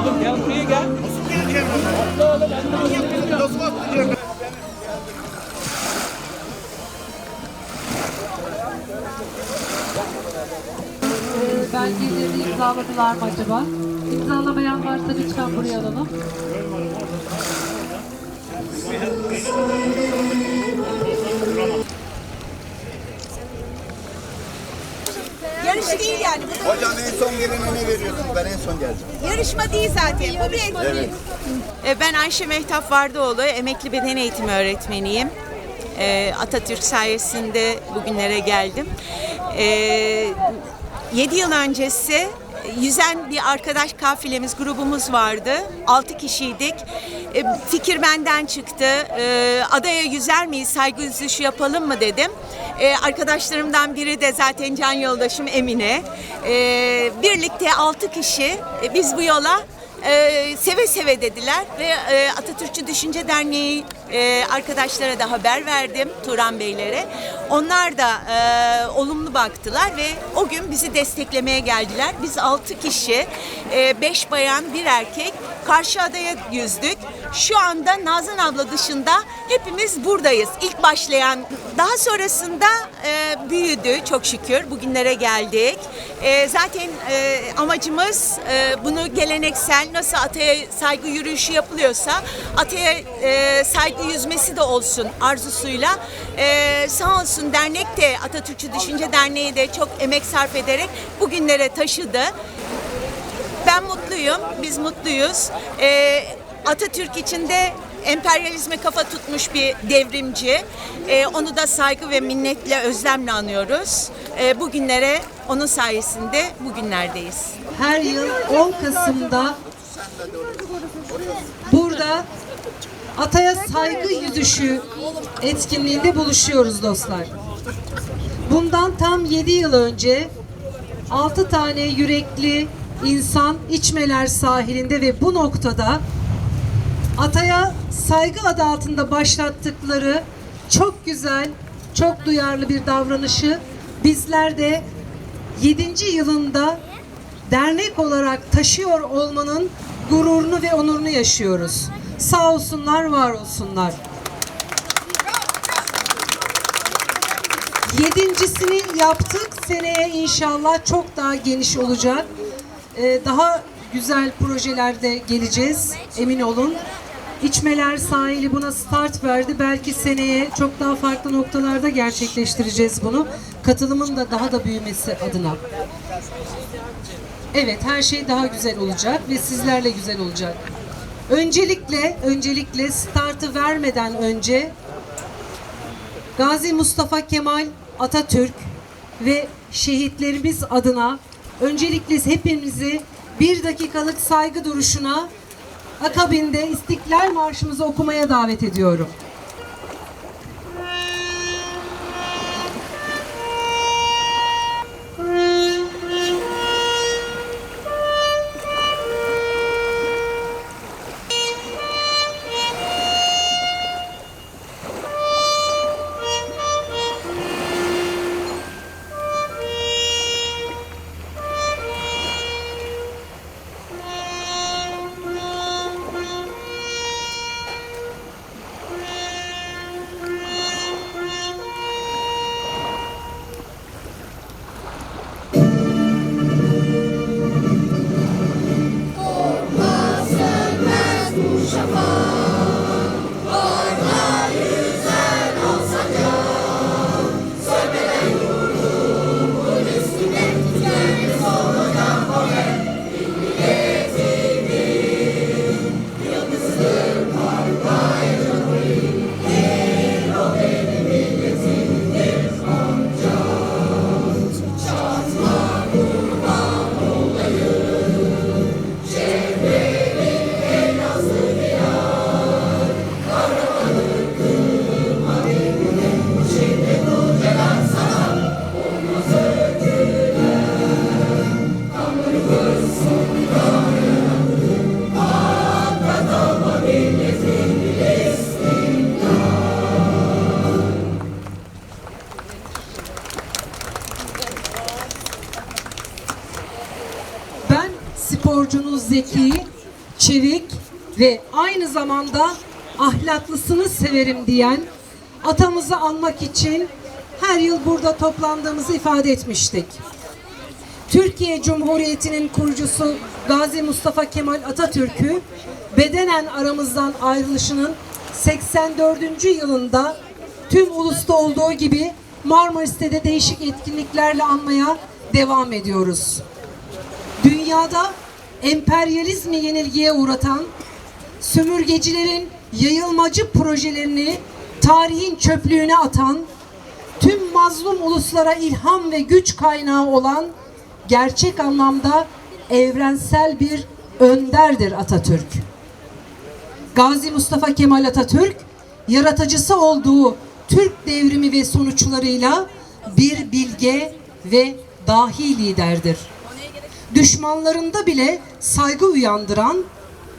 Oğlum gel buraya gel. Atla oğlum ben de Ee, belgelerini imzaladılar mı acaba? İmzalamayan varsa lütfen buraya alalım. Yarış değil yani. Bu da Hocam en son gelene ne veriyorsun? Ben en son geldim. yarışma değil zaten. Bu bir etkinlik. E, Ben Ayşe Mehtap Vardıoğlu, emekli beden eğitimi öğretmeniyim. E, Atatürk sayesinde bugünlere geldim. 7 yıl öncesi yüzen bir arkadaş kafilemiz, grubumuz vardı. 6 kişiydik. E, Fikir benden çıktı. E, Adaya yüzer miyiz, saygı yüzüşü yapalım mı dedim. E, Arkadaşlarımdan biri de zaten can yoldaşım Emine. E, Birlikte 6 kişi e, biz bu yola ee, seve seve dediler ve e, Atatürkçü Düşünce Derneği e, arkadaşlara da haber verdim Turan Beylere. Onlar da e, olumlu baktılar ve o gün bizi desteklemeye geldiler. Biz 6 kişi, 5 bayan, bir erkek karşı adaya yüzdük. Şu anda Nazan abla dışında hepimiz buradayız. İlk başlayan, daha sonrasında e, büyüdü çok şükür. Bugünlere geldik. E, zaten e, amacımız e, bunu geleneksel nasıl ataya saygı yürüyüşü yapılıyorsa ataya e, saygı yüzmesi de olsun arzusuyla. E, sağ olsun dernek de Atatürkçü Düşünce Derneği de çok emek sarf ederek bugünlere taşıdı. Ben mutluyum, biz mutluyuz. Ee, Atatürk içinde emperyalizme kafa tutmuş bir devrimci. Ee, onu da saygı ve minnetle, özlemle anıyoruz. Ee, bugünlere onun sayesinde bugünlerdeyiz. Her yıl 10 Kasım'da burada Ataya Saygı Yüzüşü etkinliğinde buluşuyoruz dostlar. Bundan tam 7 yıl önce 6 tane yürekli insan İçmeler sahilinde ve bu noktada Ataya saygı adı altında başlattıkları çok güzel, çok duyarlı bir davranışı bizler de 7. yılında dernek olarak taşıyor olmanın gururunu ve onurunu yaşıyoruz. Sağ olsunlar, var olsunlar. Yedincisini yaptık. Seneye inşallah çok daha geniş olacak. Ee, daha güzel projelerde geleceğiz. Emin olun. İçmeler sahili buna start verdi. Belki seneye çok daha farklı noktalarda gerçekleştireceğiz bunu. Katılımın da daha da büyümesi adına. Evet, her şey daha güzel olacak ve sizlerle güzel olacak. Öncelikle, öncelikle startı vermeden önce Gazi Mustafa Kemal Atatürk ve şehitlerimiz adına öncelikle hepimizi bir dakikalık saygı duruşuna akabinde İstiklal Marşımızı okumaya davet ediyorum. Sporcunuz zeki, çevik ve aynı zamanda ahlaklısını severim diyen atamızı anmak için her yıl burada toplandığımızı ifade etmiştik. Türkiye Cumhuriyeti'nin kurucusu Gazi Mustafa Kemal Atatürk'ü bedenen aramızdan ayrılışının 84. yılında tüm ulusta olduğu gibi Marmaris'te de değişik etkinliklerle anmaya devam ediyoruz. Dünyada emperyalizmi yenilgiye uğratan, sömürgecilerin yayılmacı projelerini tarihin çöplüğüne atan, tüm mazlum uluslara ilham ve güç kaynağı olan gerçek anlamda evrensel bir önderdir Atatürk. Gazi Mustafa Kemal Atatürk, yaratıcısı olduğu Türk devrimi ve sonuçlarıyla bir bilge ve dahi liderdir. Düşmanlarında bile saygı uyandıran,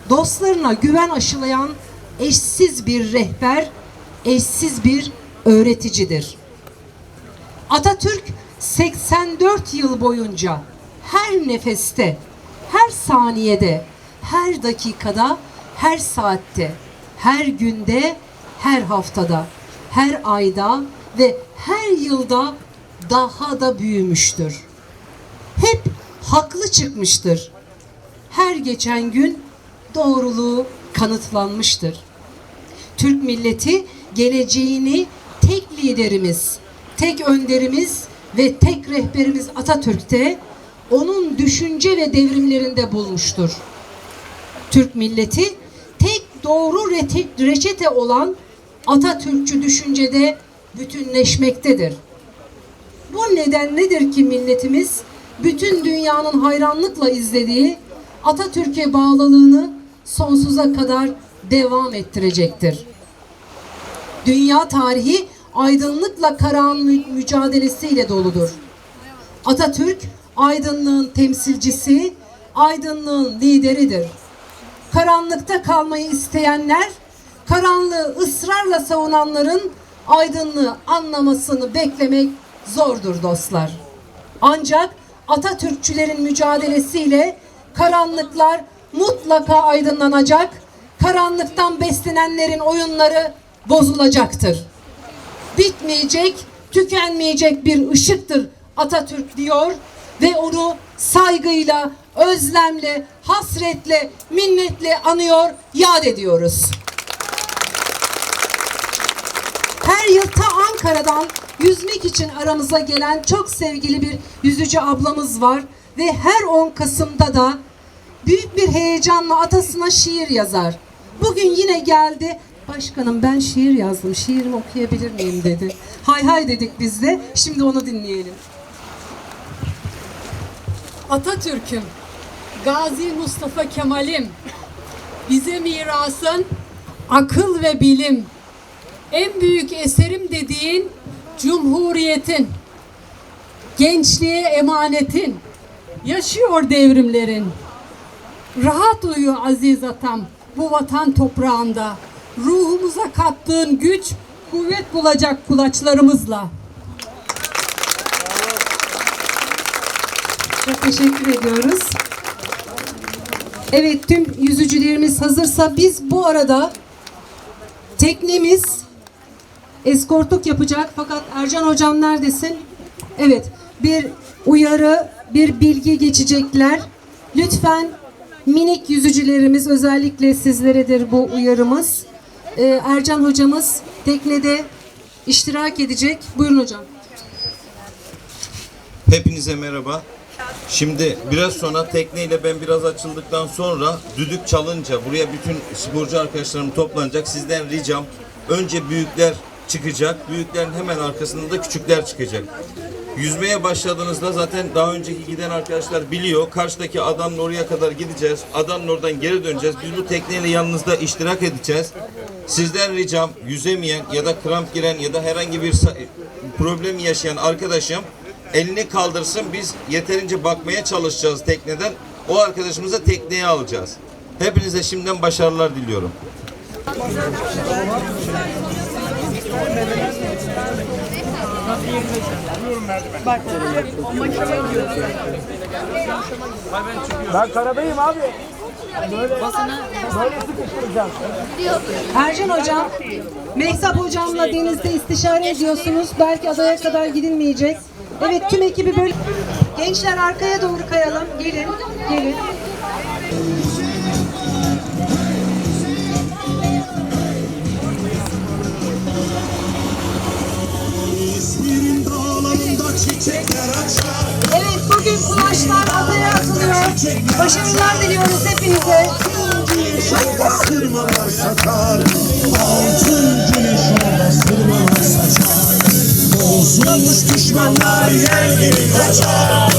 dostlarına güven aşılayan eşsiz bir rehber, eşsiz bir öğreticidir. Atatürk 84 yıl boyunca her nefeste, her saniyede, her dakikada, her saatte, her günde, her haftada, her ayda ve her yılda daha da büyümüştür. Hep haklı çıkmıştır. Her geçen gün doğruluğu kanıtlanmıştır. Türk milleti geleceğini tek liderimiz, tek önderimiz ve tek rehberimiz Atatürk'te onun düşünce ve devrimlerinde bulmuştur. Türk milleti tek doğru reçete olan Atatürkçü düşüncede bütünleşmektedir. Bu neden nedir ki milletimiz bütün dünyanın hayranlıkla izlediği Atatürk'e bağlılığını sonsuza kadar devam ettirecektir. Dünya tarihi aydınlıkla mü- mücadelesiyle doludur. Atatürk aydınlığın temsilcisi, aydınlığın lideridir. Karanlıkta kalmayı isteyenler, karanlığı ısrarla savunanların aydınlığı anlamasını beklemek zordur dostlar. Ancak Atatürkçülerin mücadelesiyle karanlıklar mutlaka aydınlanacak, karanlıktan beslenenlerin oyunları bozulacaktır. Bitmeyecek, tükenmeyecek bir ışıktır Atatürk diyor ve onu saygıyla, özlemle, hasretle, minnetle anıyor, yad ediyoruz. Her yıl ta Ankara'dan yüzmek için aramıza gelen çok sevgili bir yüzücü ablamız var ve her 10 Kasım'da da büyük bir heyecanla atasına şiir yazar. Bugün yine geldi. Başkanım ben şiir yazdım. Şiirimi okuyabilir miyim dedi. Hay hay dedik biz de. Şimdi onu dinleyelim. Atatürk'üm, Gazi Mustafa Kemal'im, bize mirasın akıl ve bilim, en büyük eserim dediğin Cumhuriyetin, gençliğe emanetin, yaşıyor devrimlerin. Rahat uyu aziz atam bu vatan toprağında. Ruhumuza kattığın güç kuvvet bulacak kulaçlarımızla. Çok teşekkür ediyoruz. Evet tüm yüzücülerimiz hazırsa biz bu arada teknemiz eskortluk yapacak fakat Ercan hocam neredesin? Evet bir uyarı bir bilgi geçecekler. Lütfen minik yüzücülerimiz özellikle sizleredir bu uyarımız. Ee, Ercan hocamız teknede iştirak edecek. Buyurun hocam. Hepinize merhaba. Şimdi biraz sonra tekneyle ben biraz açıldıktan sonra düdük çalınca buraya bütün sporcu arkadaşlarım toplanacak. Sizden ricam önce büyükler çıkacak. Büyüklerin hemen arkasında da küçükler çıkacak. Yüzmeye başladığınızda zaten daha önceki giden arkadaşlar biliyor. Karşıdaki adanın oraya kadar gideceğiz. Adanın oradan geri döneceğiz. Biz bu tekneyle yanınızda iştirak edeceğiz. Sizden ricam yüzemeyen ya da kramp giren ya da herhangi bir problem yaşayan arkadaşım elini kaldırsın. Biz yeterince bakmaya çalışacağız tekneden. O arkadaşımızı tekneye alacağız. Hepinize şimdiden başarılar diliyorum. Ben Karabey'im abi. Böyle, böyle sıkıştıracağım. Ercan Hocam, Mehtap Hocam'la denizde istişare ediyorsunuz. Belki adaya kadar gidilmeyecek. Evet tüm ekibi böyle... Gençler arkaya doğru kayalım. Gelin, gelin. Evet bugün kulaşlar adaya atılıyor. Başarılar diliyoruz hepinize. Altın güneş orada sırmalar saçar Bozulmuş düşmanlar yer gibi kaçar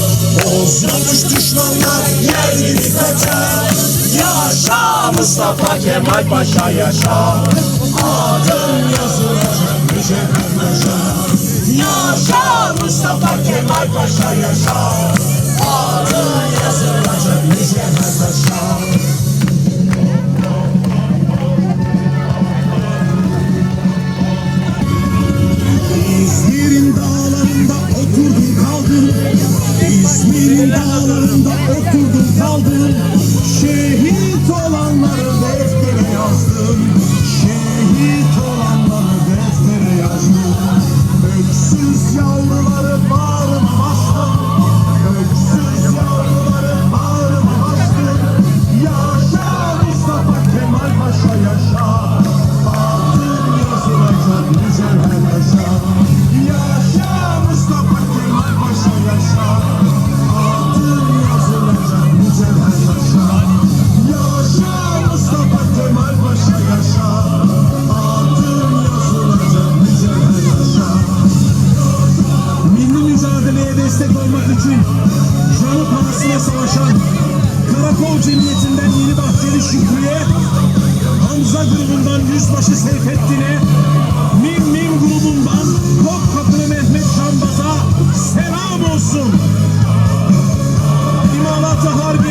Bozulmuş düşmanlar yer gibi kaçar Yaşa Mustafa Kemal Paşa yaşa Adın yazılacak mücevher taşa Yaşa Mustafa Kemal Paşa yaşa Adın yazılacak mücevher taşa İzmir'in dağlarında oturdum kaldım. İzmir'in dağlarında oturdum Yüzbaşı Seyfettin'e Mim Mim grubundan Topkapılı Mehmet Canbaz'a selam olsun. İmalatı Harbi